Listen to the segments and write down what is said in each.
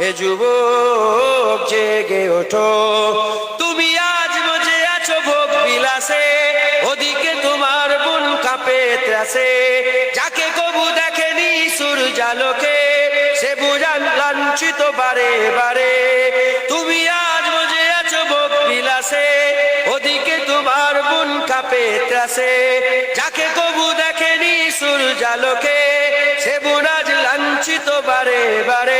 হে যুবক জেগে ওঠো। তুমি আজ বজে আছো ভোগ বিলাসে, ওদিকে তোমার বোন কাঁপে ত্রাসে। যাকে কবু দেখেনি সূর্যালোকে, সে বুঝান লাঞ্ছিত বারে বারে। তুমি আজ বজে আছো ভোগ বিলাসে, ওদিকে তোমার বোন কাঁপে ত্রাসে। যাকে কবু দেখেনি সূর্যালোকে, সে বুনাজ লাঞ্ছিত বারে বারে।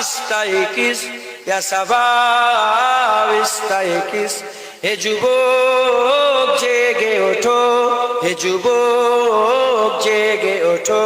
ইস্তাইকিস ইয়া শাবাব ইস্তাইকিস হে যুবক জেগে ওঠো হে যুবক জেগে ওঠো।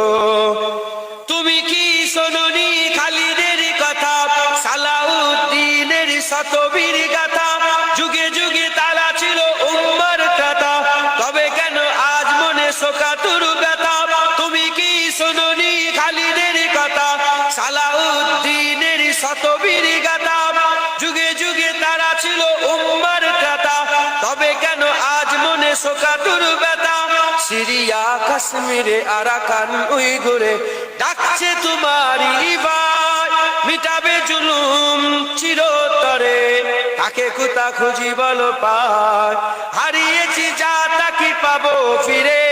সিরিয়া কাশ্মীরে আরাকান উই ঘুরে ডাকছে তোমারই ভাই মিটাবে জুলুম চিরতরে। তাকে কুতা খুঁজি বলো পায়, হারিয়েছি যা তাকে পাবো ফিরে।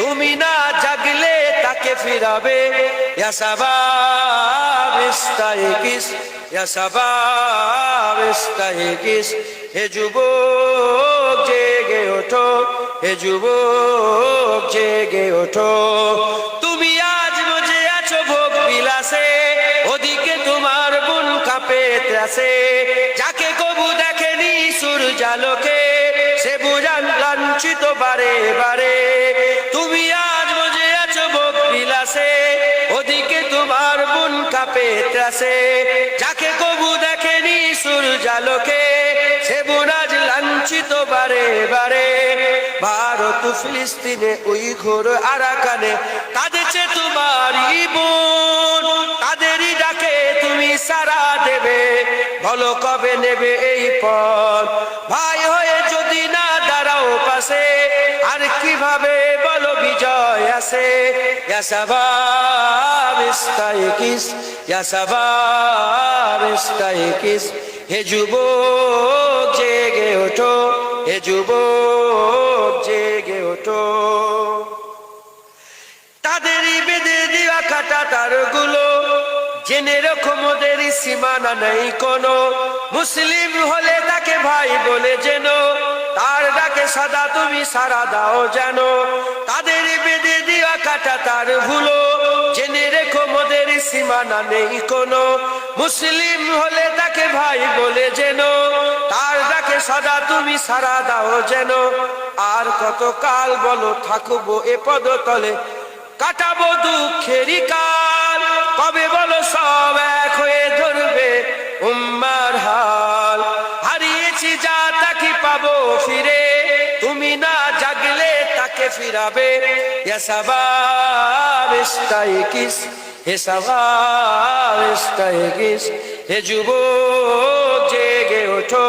তুমি না জাগলে তাকে ফিরাবে। ইয়া ইয়া শাবাব ইস্তাইকিস হে যুবক, জেগে ওঠো। হে যুবক ওঠো। তুমি আজ মজে আছো ভোগ বিলাসে, ওদিকে তোমার বোন কাঁপে ত্রাসে। যাকে কবু দেখেনি সূর্যালোকে, সে বুঝান লাঞ্ছিত বারে বারে। তুমি আজ মজে আছো ভোগ বিলাসে, ওদিকে তোমার বোন কাঁপে ত্রাসে। যাকে কবু দেখেনি সূর্যালোকে, সে বুনাজ লাঞ্ছিত বারে বারে। ভারত ফিলিস্তিনে ওই ঘোর আরাকানে। কাঁদেছে তোমারই বোন, তাদেরই ডাকে তুমি সারা দেবে। বলো কবে নেবে এই পথ? ভাই হয়ে যদি না দাঁড়াও পাশে, আর কীভাবে বলো বিজয় আসে? ইয়াসাবাব ইস্তাইকিস। হে যুবক জেগে ওঠো, হে যুবক জেগে ওঠো। তাদেরই বেঁধে দেওয়া কাটা তারগুলো, জেনে রকম ওদের সীমানা নেই কোনো। মুসলিম হলে তাকে ভাই বলে যেন তার ডাকে সাদা তুমি সারা দাও যেন তাদের বেঁধে দেওয়া কাটা তার ভুলো জেনে রেখো মোদের সীমানা নেই কোনো। মুসলিম হলে তাকে ভাই বলে যেন তার ডাকে সাদা তুমি সারা দাও যেন। আর কত কাল বলো থাকব এ পদতলে। কাটাবো দুঃখেরই কাল। কবে বলো সব এক হয়ে ধরবে উম্মার হাল। হারিয়েছি যা তাকে পাবো ফিরে? তুমি না ফিরাবে ইস্তাইকিস হে সাবাব ইস্তাইকিস হে যুবক জেগে ওঠো।